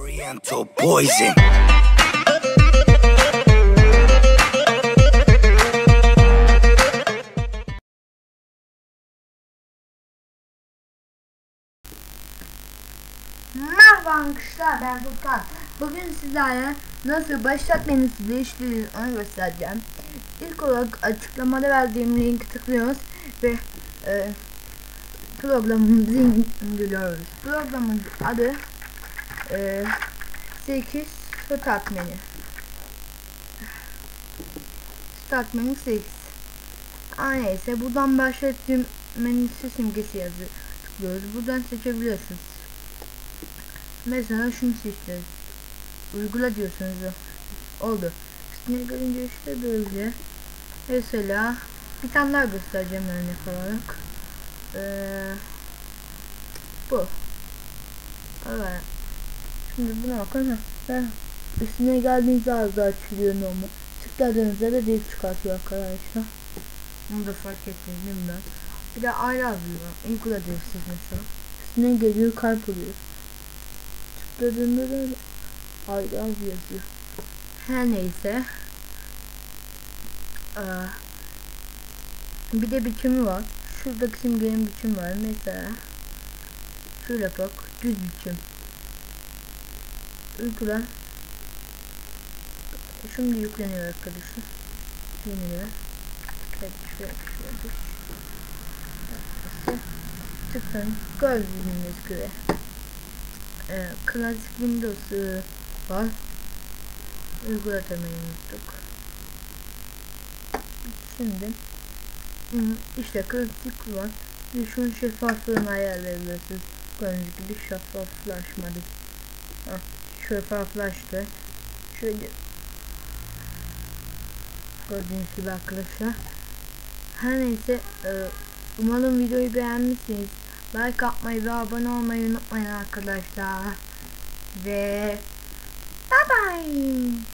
Oriental poison. Merhaba arkadaşlar ben Furkan. Bugün sizlerle nasıl başlat menüsü değiştirilir onu göstereceğim. İlk olarak açıklamada verdiğim linki tıklıyoruz ve e, programımızı indiriyoruz. Programın adı e, 8 Start menü. Start menü 8. Aa, neyse buradan başlatayım menüsü simgesi yazıyor. Tıklıyoruz. Buradan seçebilirsiniz. Mesela şunu seçtiniz. Uygula diyorsunuz. Oldu. Üstüne gelince işte böyle. Mesela bir tane daha göstereceğim örnek olarak. Ee, bu. Evet. Şimdi buna bakın. Ben üstüne geldiğinizde az daha açılıyor normal. Tıkladığınızda da delik çıkartıyor arkadaşlar. Bunu da fark ettiniz değil mi ben? Bir de ayrı yazıyor. Uygula diyorsunuz mesela. Üstüne geliyor kalp oluyor tıkladığında da ayrı az yazıyor. Her neyse. Ee, bir de biçimi var. Şuradaki simgenin biçimi var. Mesela şöyle bak. Düz biçim. Uygula. Şimdi yükleniyor arkadaşlar. Yenile. Evet şöyle şöyle. Tıklayın. Gördüğünüz gibi e, klasik Windows e, var. Uygula demeyi unuttuk. Şimdi işte klasik var. Bir şunun şeffaflığını ayarlayabilirsiniz. Gördüğünüz gibi şeffaflaşmadı. Heh, şeffaflaştı. Şöyle gördüğünüz gibi arkadaşlar. Her neyse e, umarım videoyu beğenmişsiniz. Like atmayı ve abone olmayı unutmayın arkadaşlar. Ve bye bye.